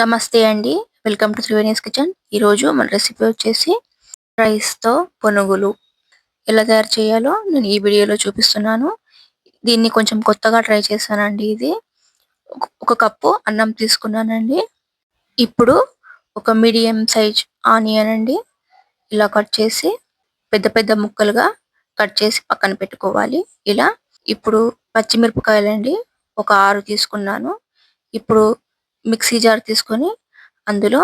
నమస్తే అండి. Welcome to Triveni's kitchen. ఈరోజు మన రెసిపీ వచ్చేసి రైస్తో పునుగులు. ఎలా తయారు చేయాలో నేను ఈ వీడియోలో చూపిస్తున్నాను. దీన్ని కొంచెం కొత్తగా ట్రై చేశానండి ఇది. ఒక కప్పు అన్నం తీసుకున్నానండి. ఇప్పుడు ఒక మీడియం సైజ్ ఆనియన్ అండి. ఇలా కట్ చేసి పెద్ద పెద్ద ముక్కలుగా కట్ చేసి పక్కన పెట్టుకోవాలి. ఇలా ఇప్పుడు పచ్చిమిరపకాయలండి. ఒక ఆరు తీసుకున్నాను. ఇప్పుడు మిక్సీ జార్ తీసుకొని అందులో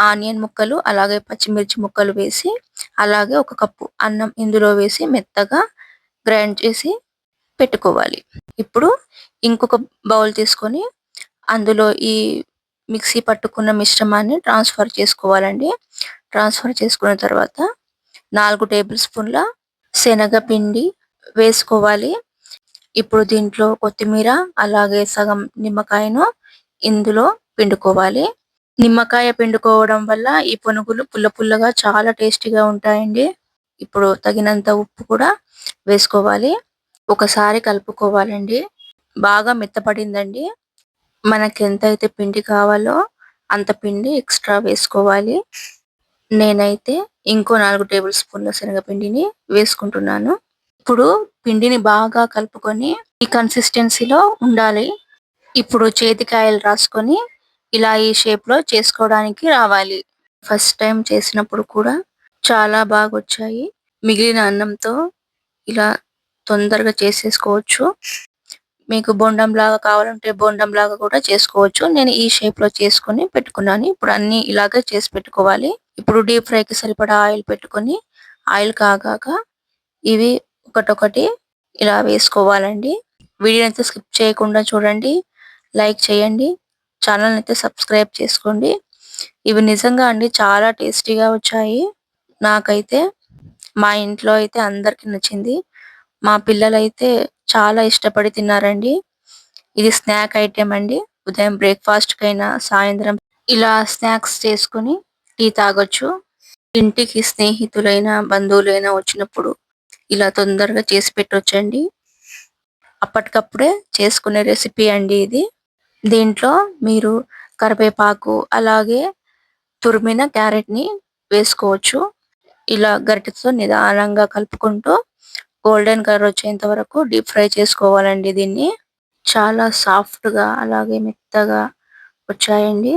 ఆనియన్ ముక్కలు అలాగే పచ్చిమిర్చి ముక్కలు వేసి అలాగే ఒక కప్పు అన్నం ఇందులో వేసి మెత్తగా గ్రైండ్ చేసి పెట్టుకోవాలి. ఇప్పుడు ఇంకొక బౌల్ తీసుకొని అందులో ఈ మిక్సీ పట్టుకున్న మిశ్రమాన్ని ట్రాన్స్ఫర్ చేసుకోవాలండి. ట్రాన్స్ఫర్ చేసుకున్న తర్వాత నాలుగు టేబుల్ స్పూన్ల శనగపిండి వేసుకోవాలి. ఇప్పుడు దీంట్లో కొత్తిమీర అలాగే సగం నిమ్మకాయను ఇందులో పిండుకోవాలి. నిమ్మకాయ పిండుకోవడం వల్ల ఈ పునుగులు పుల్ల పుల్లగా చాలా టేస్టీగా ఉంటాయండి. ఇప్పుడు తగినంత ఉప్పు కూడా వేసుకోవాలి. ఒకసారి కలుపుకోవాలండి. బాగా మెత్తపడిందండి. మనకి ఎంత అయితే పిండి కావాలో అంత పిండి ఎక్స్ట్రా వేసుకోవాలి. నేనైతే ఇంకో నాలుగు టేబుల్ స్పూన్ల శనగపిండిని వేసుకుంటున్నాను. ఇప్పుడు పిండిని బాగా కలుపుకొని ఈ కన్సిస్టెన్సీలో ఉండాలి. ఇప్పుడు చేతికాయలు రాసుకొని ఇలా ఈ షేప్లో చేసుకోవడానికి రావాలి. ఫస్ట్ టైం చేసినప్పుడు కూడా చాలా బాగా వచ్చాయి మిగిలిన అన్నంతో ఇలా తొందరగా చేసేసుకోవచ్చు. మీకు బొండం లాగా కావాలంటే బొండం లాగా కూడా చేసుకోవచ్చు. నేను ఈ షేప్లో చేసుకుని పెట్టుకున్నాను. ఇప్పుడు అన్ని ఇలాగే చేసి పెట్టుకోవాలి. ఇప్పుడు డీప్ ఫ్రై కి సరిపడా ఆయిల్ పెట్టుకొని ఆయిల్ కాగాక ఇవి ఒకటొకటి ఇలా వేసుకోవాలండి. వీడియో అయితే స్కిప్ చేయకుండా చూడండి. లైక్ చేయండి. ఛానల్ అయితే సబ్స్క్రైబ్ చేసుకోండి. ఇవి నిజంగా అండి చాలా టేస్టీగా వచ్చాయి. నాకైతే మా ఇంట్లో అయితే అందరికి నచ్చింది. మా పిల్లలైతే చాలా ఇష్టపడి తిన్నారండి. ఇది స్నాక్ ఐటెం అండి. ఉదయం బ్రేక్ఫాస్ట్ కైనా సాయంత్రం ఇలా స్నాక్స్ చేసుకుని టీ తాగొచ్చు. ఇంటికి స్నేహితులైన బంధువులైనా వచ్చినప్పుడు ఇలా తొందరగా చేసి పెట్టొచ్చండి. అప్పటికప్పుడే చేసుకునే రెసిపీ అండి ఇది. దీంట్లో మీరు కరివేపాకు అలాగే తురిమిన క్యారెట్ని వేసుకోవచ్చు. ఇలా గరిటెతో నిదానంగా కలుపుకుంటూ గోల్డెన్ కలర్ వచ్చేంత వరకు డీప్ ఫ్రై చేసుకోవాలండి దీన్ని. చాలా సాఫ్ట్గా అలాగే మెత్తగా వచ్చాయండి.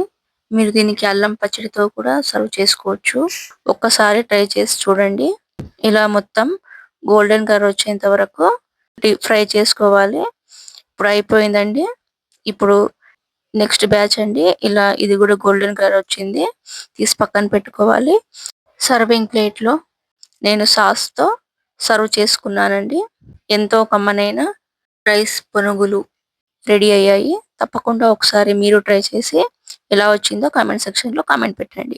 మీరు దీనికి అల్లం పచ్చడితో కూడా సర్వ్ చేసుకోవచ్చు. ఒక్కసారి ట్రై చేసి చూడండి. ఇలా మొత్తం గోల్డెన్ కలర్ వచ్చేంత వరకు డీప్ ఫ్రై చేసుకోవాలి. ఇప్పుడు అయిపోయిందండి. ఇప్పుడు నెక్స్ట్ బ్యాచ్ అండి. ఇలా ఇది కూడా గోల్డెన్ కలర్ వచ్చింది. తీసి పక్కన పెట్టుకోవాలి. సర్వింగ్ ప్లేట్లో నేను సాస్తో సర్వ్ చేసుకున్నానండి. ఎంతో కమ్మనైన రైస్ పునుగులు రెడీ అయ్యాయి. తప్పకుండా ఒకసారి మీరు ట్రై చేసి ఎలా వచ్చిందో కామెంట్ సెక్షన్లో కామెంట్ పెట్టండి.